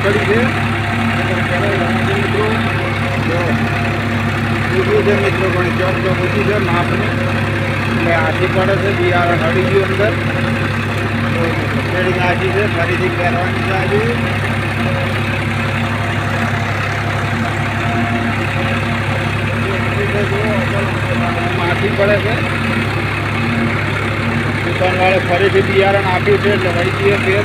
મગફળી છે મિત્રો જો ઊંચું છે મિત્રો પણ ચોક ચોક ઊંચું છે માપનું એટલે આથી પડે છે બિયારણ હળી ગયું અંદર તો ખેડી નાખી છે ફરીથી પહેરવાની છે આજે માથી પડે છે દુકાનવાળે ફરીથી બિયારણ આપ્યું છે એટલે વળી જઈએ ફેર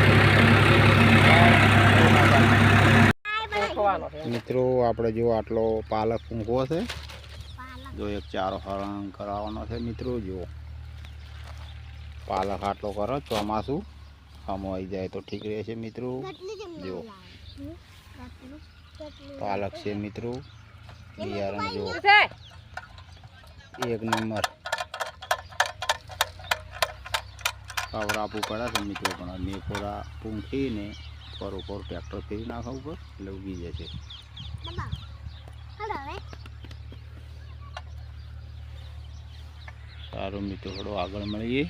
મિત્રો આપણે જો આટલો પાલક ઊંઘો છે. જો એક ચારો હરણ કરાવવાનો છે મિત્રો જો. પાલક આટલો કરો ચોમાસું આમ આવી જાય તો ઠીક રહેશે મિત્રો. જો. પાલક છે મિત્રો. બિયારણ જો. એક નંબર. કવર આપવું પડે છે મિત્રો પણ મેકોરા પૂંખીને પર ઉપર ટ્રેક્ટર ફેરી નાખવા ઉપર એટલે ઉગી છે. સારું મિત્રો થોડો આગળ મળીએ.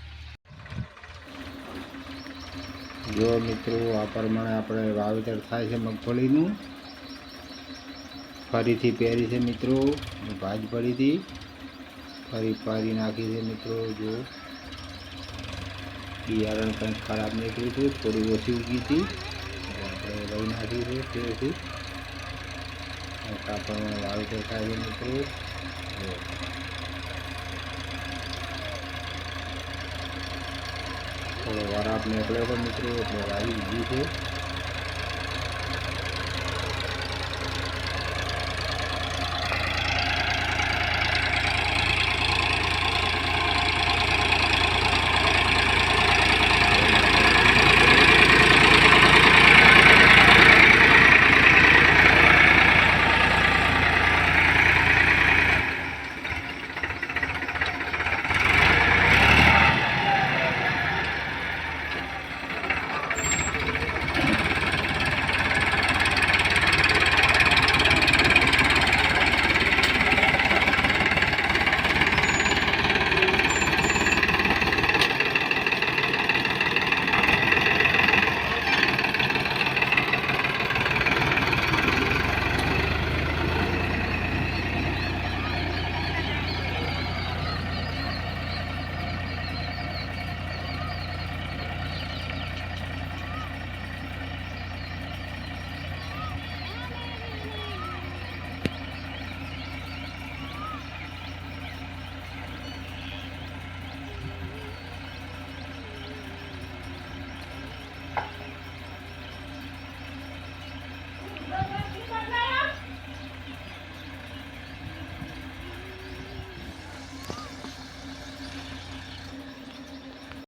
જો મિત્રો આ પ્રમાણે આપણે વાવેતર થાય છે મગફળીનું. ફરીથી પહેરી છે મિત્રો ભાજ પડી ફરી પારી નાખી છે મિત્રો જો. બિયારણ કંઈક ખરાબ નીકળ્યું હતું થોડી ઓછી ઉગી હતી. એટલે આપણે લઈ નાખ્યું છે તેથી મોટા પ્રમાણે વાવેતર થાય છે મિત્રો જો. થોડો વરાપ નીકળ્યો હતો મિત્રો એટલે વાવી દીધી છે